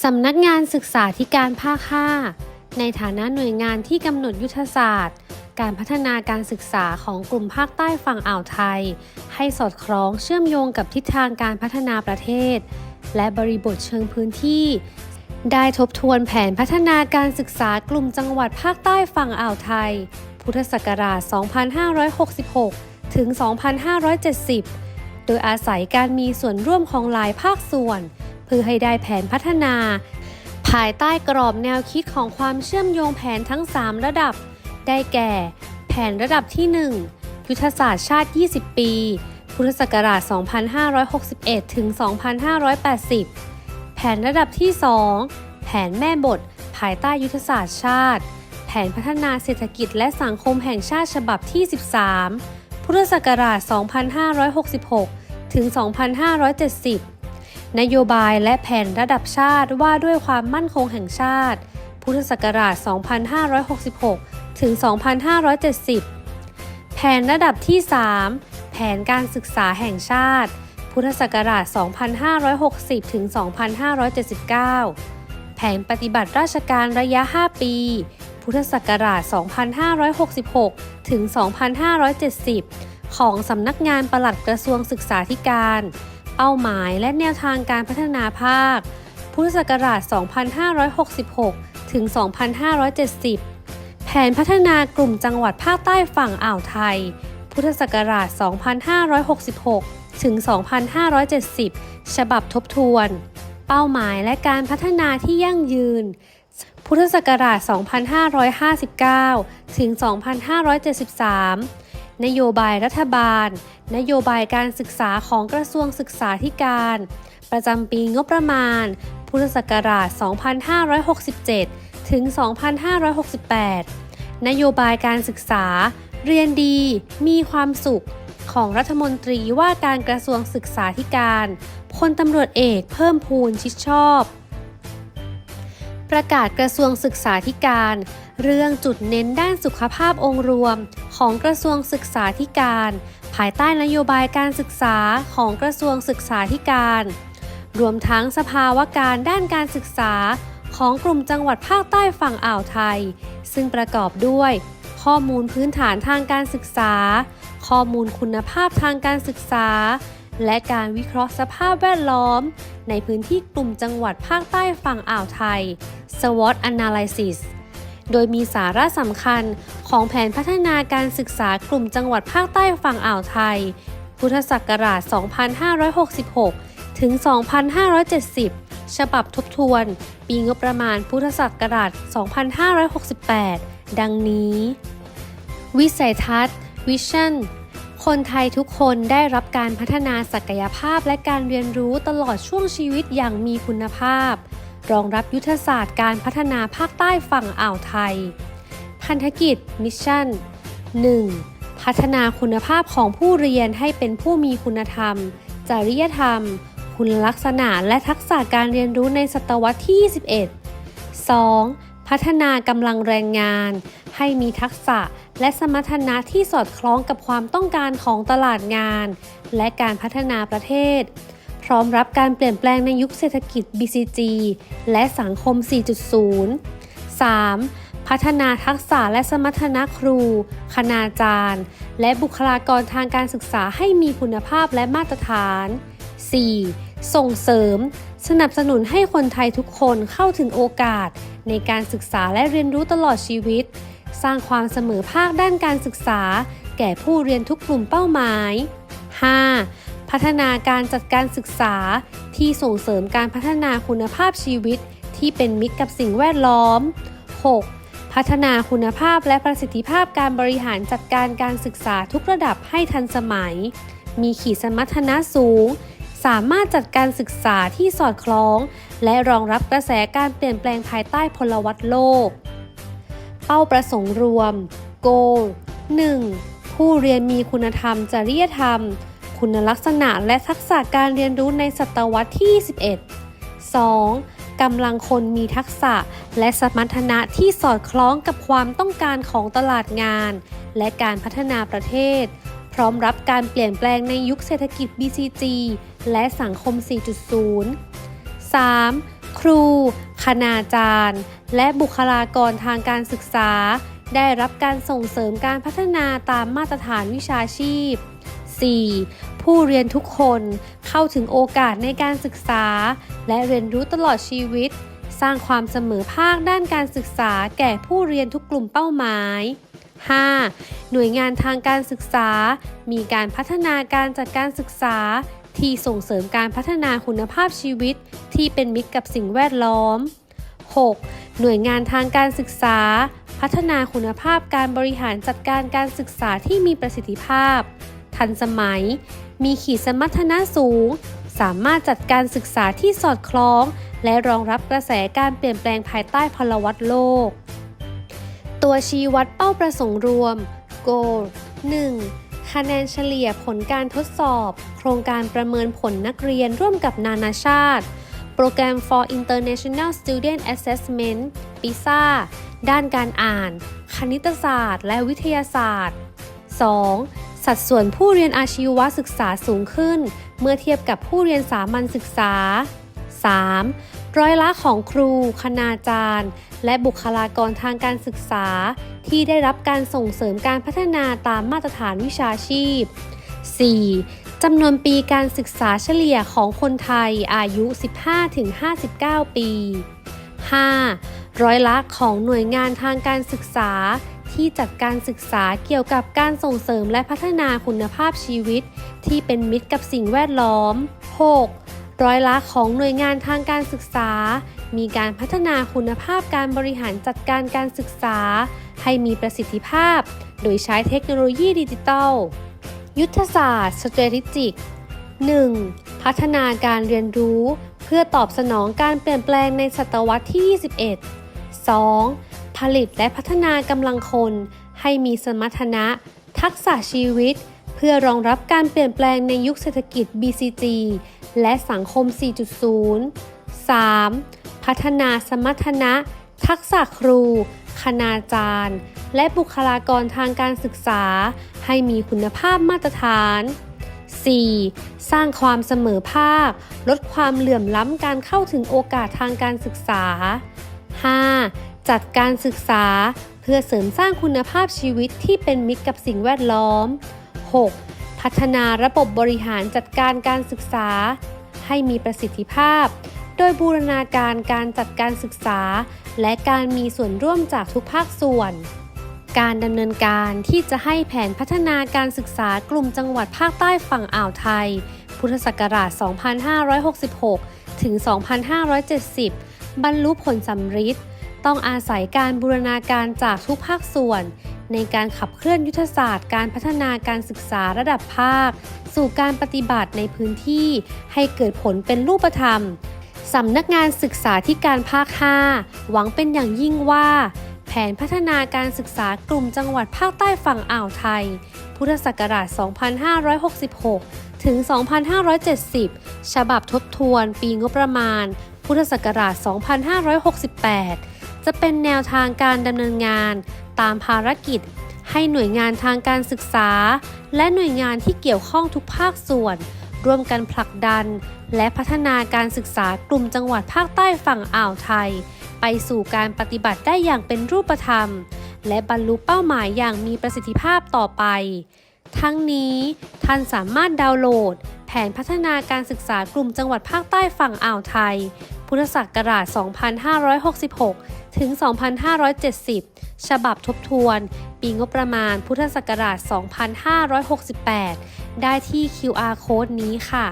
สำนักงานศึกษาธิการภาค 5 ในฐานะหน่วยงานที่กำหนดยุทธศาสตร์ การพัฒนาการศึกษาของกลุ่มภาคใต้ฝั่งอ่าวไทย ให้สอดคล้องเชื่อมโยงกับทิศทางการพัฒนาประเทศ และบริบทเชิงพื้นที่ ได้ทบทวนแผนพัฒนาการศึกษากลุ่มจังหวัดภาคใต้ฝั่งอ่าวไทย พุทธศักราช 2566 ถึง 2570 โดยอาศัยการมีส่วนร่วมของหลายภาคส่วน พื่อให้ได้แผนพัฒนา ภายใต้กรอบแนวคิดของความเชื่อมโยงแผนทั้ง 3 ระดับ ได้แก่ แผนระดับที่ 1 ยุทธศาสตร์ชาติ 20 ปี พุทธศักราช 2561 ถึง 2580 แผนระดับที่ 2 แผนแม่บท ภายใต้ยุทธศาสตร์ชาติ แผนพัฒนาเศรษฐกิจและสังคมแห่งชาติฉบับที่ 13 พุทธศักราช 2566 ถึง 2570 นโยบายและแผนระดับชาติว่าด้วยความมั่นคงแห่งชาติ พุทธศักราช 2566 ถึง 2570 แผนระดับที่ 3 แผนการศึกษาแห่งชาติ พุทธศักราช 2560 ถึง 2579 แผนปฏิบัติราชการระยะ 5 ปี พุทธศักราช 2566 ถึง 2570 ของสำนักงานปลัดกระทรวงศึกษาธิการ ป้าหมาย และแนวทางการพัฒนาภาค พุทธศักราช 2566 ถึง 2570 แผนพัฒนากลุ่มจังหวัดภาคใต้ฝั่งอ่าวไทย พุทธศักราช 2566 ถึง 2570 ฉบับทบทวน เป้าหมายและการพัฒนาที่ยั่งยืน พุทธศักราช 2559 ถึง 2573 นโยบายรัฐบาล นโยบายการศึกษาของกระทรวงศึกษาธิการ ประจำปีงบประมาณ พุทธศักราช 2567 ถึง 2568 นโยบายการศึกษา เรียนดี มีความสุข ของรัฐมนตรีว่าการกระทรวงศึกษาธิการพลตำรวจเอกเพิ่มพูนชิดชอบ ประกาศกระทรวงศึกษาธิการ เรื่องจุดเน้นด้านสุขภาพองค์รวมของกระทรวงศึกษาธิการ ภายใต้นโยบายการศึกษาของกระทรวงศึกษาธิการ รวมทั้งสภาวะการด้านการศึกษาของกลุ่มจังหวัดภาคใต้ฝั่งอ่าวไทย ซึ่งประกอบด้วย ข้อมูลพื้นฐานทางการศึกษา ข้อมูลคุณภาพทางการศึกษา และการวิเคราะห์สภาพแวดล้อม ในพื้นที่กลุ่มจังหวัดภาคใต้ฝั่งอ่าวไทย SWOT Analysis โดยมีสาระสำคัญของแผนพัฒนาการศึกษากลุ่มจังหวัดภาคใต้ฝั่งอ่าวไทย พุทธศักราช 2566 ถึง 2570 ฉบับทบทวน ปีงบประมาณพุทธศักราช 2568 ดังนี้ วิสัยทัศน์ Vision คนไทยทุกคนได้รับการพัฒนาศักยภาพและการเรียนรู้ตลอดช่วงชีวิตอย่างมีคุณภาพ รองรับยุทธศาสตร์การพัฒนาภาคใต้ฝั่งอ่าวไทย พันธกิจมิชชั่น 1. พัฒนาคุณภาพของผู้เรียนให้เป็นผู้มีคุณธรรม จริยธรรม คุณลักษณะและทักษะการเรียนรู้ในศตวรรษที่ 21 2. พัฒนากำลังแรงงาน ให้มีทักษะและสมรรถนะที่สอดคล้องกับความต้องการของตลาดงาน และการพัฒนาประเทศ ร้อมรับการเปลี่ยนแปลงในยุคเศรษฐกิจ BCG และสังคม 4.0 3. พัฒนาทักษะและสมรรถนะครู คณาจารย์ และบุคลากรทางการศึกษาให้มีคุณภาพและมาตรฐาน 4. ส่งเสริม สนับสนุนให้คนไทยทุกคนเข้าถึงโอกาส ในการศึกษาและเรียนรู้ตลอดชีวิต สร้างความเสมอภาคด้านการศึกษา แก่ผู้เรียนทุกกลุ่มเป้าหมาย 5. พัฒนาการจัดการศึกษาที่ส่งเสริมการพัฒนาคุณภาพชีวิตที่เป็นมิตรกับสิ่งแวดล้อม 6. พัฒนาคุณภาพและประสิทธิภาพการบริหารจัดการการศึกษาทุกระดับให้ทันสมัย มีขีดสมรรถนะสูง สามารถจัดการศึกษาที่สอดคล้อง และรองรับกระแสการเปลี่ยนแปลงภายใต้พลวัตโลก เป้าประสงค์รวม Goal 1. ผู้เรียนมีคุณธรรม จริยธรรม คุณลักษณะและทักษะการเรียนรู้ในศตวรรษที่ 21 2. กำลังคนมีทักษะและสมรรถนะที่สอดคล้องกับความต้องการของตลาดงาน และการพัฒนาประเทศ พร้อมรับการเปลี่ยนแปลงในยุคเศรษฐกิจ BCG และสังคม 4.0 3. ครู คณาจารย์ และบุคลากรทางการศึกษา ได้รับการส่งเสริมการพัฒนาตามมาตรฐานวิชาชีพ 4. ผู้เรียนทุกคนเข้าถึงโอกาสในการศึกษา และเรียนรู้ตลอดชีวิต สร้างความเสมอภาคด้านการศึกษาแก่ผู้เรียนทุกกลุ่มเป้าหมาย 5. หน่วยงานทางการศึกษา มีการพัฒนาการจัดการศึกษา ที่ส่งเสริมการพัฒนาคุณภาพชีวิต ที่เป็นมิตรกับสิ่งแวดล้อม 6. หน่วยงานทางการศึกษา พัฒนาคุณภาพการบริหารจัดการการศึกษาที่มีประสิทธิภาพ ทันสมัย มีขีดสมรรถนะสูง สามารถจัดการศึกษาที่สอดคล้อง และรองรับกระแสการเปลี่ยนแปลงภายใต้พลวัตโลก ตัวชี้วัดเป้าประสงค์รวม goal 1. คะแนนเฉลี่ยผลการทดสอบ โครงการประเมินผลนักเรียนร่วมกับนานาชาติ โปรแกรม for International Student Assessment PISA ด้านการอ่าน คณิตศาสตร์ และวิทยาศาสตร์ 2. สัดส่วนผู้เรียนอาชีวศึกษาสูงขึ้น เมื่อเทียบกับผู้เรียนสามัญศึกษา 3. ร้อยละของครู คณาจารย์ และบุคลากรทางการศึกษา ที่ได้รับการส่งเสริมการพัฒนาตามมาตรฐานวิชาชีพ 4. จำนวนปีการศึกษาเฉลี่ยของคนไทยอายุ 15-59 ปี 5. ร้อยละของหน่วยงานทางการศึกษา ที่จัดการศึกษาเกี่ยวกับการส่งเสริมและพัฒนาคุณภาพชีวิต ที่เป็นมิตรกับสิ่งแวดล้อม 6. ร้อยละของหน่วยงานทางการศึกษา มีการพัฒนาคุณภาพการบริหารจัดการการศึกษา ให้มีประสิทธิภาพ โดยใช้เทคโนโลยีดิจิทัล ยุทธศาสตร์ strategic 1. พัฒนาการเรียนรู้ เพื่อตอบสนองการเปลี่ยนแปลงในศตวรรษที่ 21 2. ผลิตและพัฒนากำลังคน ให้มีสมรรถนะ ทักษะชีวิต เพื่อรองรับการเปลี่ยนแปลงในยุคเศรษฐกิจ BCG และสังคม 4.0 3. พัฒนาสมรรถนะ ทักษะครู คณาจารย์ และบุคลากรทางการศึกษา ให้มีคุณภาพมาตรฐาน 4. สร้างความเสมอภาค ลดความเหลื่อมล้ำการเข้าถึงโอกาสทางการศึกษา 5. จัดการศึกษาเพื่อเสริมสร้างคุณภาพชีวิตที่เป็นมิตรกับสิ่งแวดล้อม 6. พัฒนาระบบบริหารจัดการการศึกษา ให้มีประสิทธิภาพ โดยบูรณาการการจัดการศึกษา และการมีส่วนร่วมจากทุกภาคส่วน การดำเนินการที่จะให้แผนพัฒนาการศึกษากลุ่มจังหวัดภาคใต้ฝั่งอ่าวไทย พุทธศักราช 2566 ถึง 2570 บรรลุผลสำฤทธิ์ ต้องอาศัยการบูรณาการจากทุกภาคส่วน ในการขับเคลื่อนยุทธศาสตร์ การพัฒนาการศึกษาระดับภาค สู่การปฏิบัติในพื้นที่ ให้เกิดผลเป็นรูปธรรมสำนักงานศึกษาธิการภาค 5 หวังเป็นอย่างยิ่งว่า แผนพัฒนาการศึกษากลุ่มจังหวัดภาคใต้ฝั่งอ่าวไทย พุทธศักราช 2566 ถึง 2570 ฉบับทบทวน ปีงบประมาณ พุทธศักราช 2568 จะเป็นแนวทางการดำเนินงาน ตามภารกิจ ให้หน่วยงานทางการศึกษา และหน่วยงานที่เกี่ยวข้องทุกภาคส่วน ร่วมกันผลักดัน และพัฒนาการศึกษากลุ่มจังหวัดภาคใต้ฝั่งอ่าวไทย ไปสู่การปฏิบัติได้อย่างเป็นรูปธรรม และบรรลุเป้าหมายอย่างมีประสิทธิภาพต่อไป ทั้งนี้ท่านสามารถดาวน์โหลด แผนพัฒนาการศึกษากลุ่มจังหวัดภาคใต้ฝั่งอ่าวไทย พุทธศักราช 2566 ถึง 2570 ฉบับทบทวน ปีงบประมาณพุทธศักราช 2568 ได้ที่ QR Code นี้ค่ะ